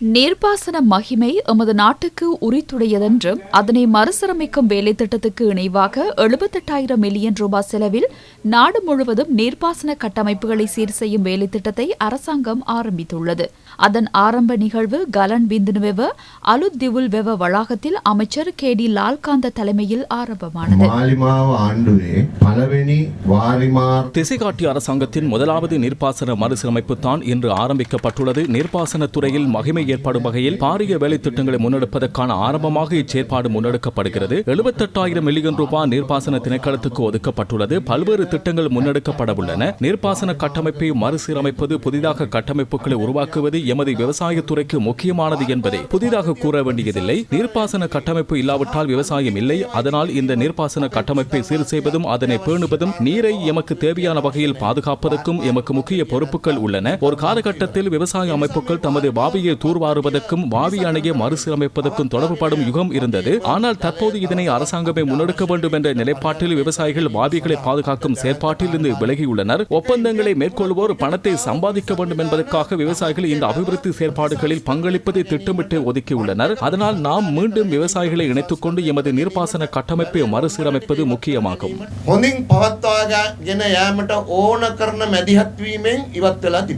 நீர்ப்பாசன மகிமை எமது நாட்டுக்கு உரித்துடையதென்றும் அதனை மறுசீரமைக்கும் வேலை திட்டத்துக்கு இணைவாக எழுபத்தெட்டாயிரம் மில்லியன் ரூபாய் செலவில் நாடு முழுவதும் நீர்ப்பாசன கட்டமைப்புகளை சீர் செய்யும் வேலை திட்டத்தை அரசாங்கம் ஆரம்பித்துள்ளது. அதன் ஆரம்ப நிகழ்வு கலன் விந்துனுவெவ அலுத்திவுல் வெவ வளாகத்தில் அமைச்சர் கே டி லால்காந்த தலைமையில் ஆரம்பமானது. திசைகாட்டி அரசாங்கத்தின் முதலாவது நீர்ப்பாசன மறுசீரமைப்பு தான் இன்று ஆரம்பிக்கப்பட்டுள்ளது. நீர்ப்பாசன துறையில் மகிமை ஏற்பாடும் வகையில் பாரிய வேலை திட்டங்களை முன்னெடுப்பதற்கான ஆரம்பமாக இச்செயற்பாடு முன்னெடுக்கப்படுகிறது. எழுபத்தெட்டாயிரம் மில்லியன் ரூபாய் நீர்ப்பாசன திணைக்களத்துக்கு ஒதுக்கப்பட்டுள்ளது. பல்வேறு திட்டங்கள் முன்னெடுக்கப்பட உள்ளன. நீர்ப்பாசன கட்டமைப்பை மறுசீரமைப்பது புதிதாக கட்டமைப்புகளை உருவாக்குவது எமது விவசாயத்துறைக்கு முக்கியமானது என்பதை புதிதாக கூற வேண்டியதில்லை. நீர்ப்பாசன கட்டமைப்பு இல்லாவிட்டால் விவசாயம் இல்லை. அதனால் இந்த நீர்ப்பாசன கட்டமைப்பை சீர் செய்வதும் அதனை பேணுவதும் நீரை எமக்கு தேவையான வகையில் பாதுகாப்பதற்கும் எமக்கு முக்கிய பொறுப்புகள் உள்ளன. ஒரு காலகட்டத்தில் விவசாய அமைப்புகள் தமது பாவியை தூர் தூர்வாருவதற்கும் வாவி அணையை மறுசீரமைப்பதற்கும் தொடர்புபடும் யுகம் இருந்தது ஆனால் தற்போது இதனை அரசாங்கமே முன்னெடுக்க வேண்டும் என்ற நிலைப்பாட்டில் விவசாயிகள் வாவிகளை பாதுகாக்கும் செயற்பாட்டில் இருந்து விலகியுள்ளனர் ஒப்பந்தங்களை மேற்கொள்வோர் பணத்தை சம்பாதிக்க வேண்டும் என்பதற்காக விவசாயிகள் இந்த அபிவிருத்தி செயற்பாடுகளில் பங்களிப்பதை திட்டமிட்டு ஒதுக்கியுள்ளனர் அதனால் நாம் மீண்டும் விவசாயிகளை இணைத்துக் கொண்டு எமது நீர்ப்பாசன கட்டமைப்பை மறுசீரமைப்பது முக்கியமாகும் හොඳින් පවත්වාගෙන යෑමට ඕන කරන මැදිහත්වීමෙන් ඉවත් වෙලා තිබේ.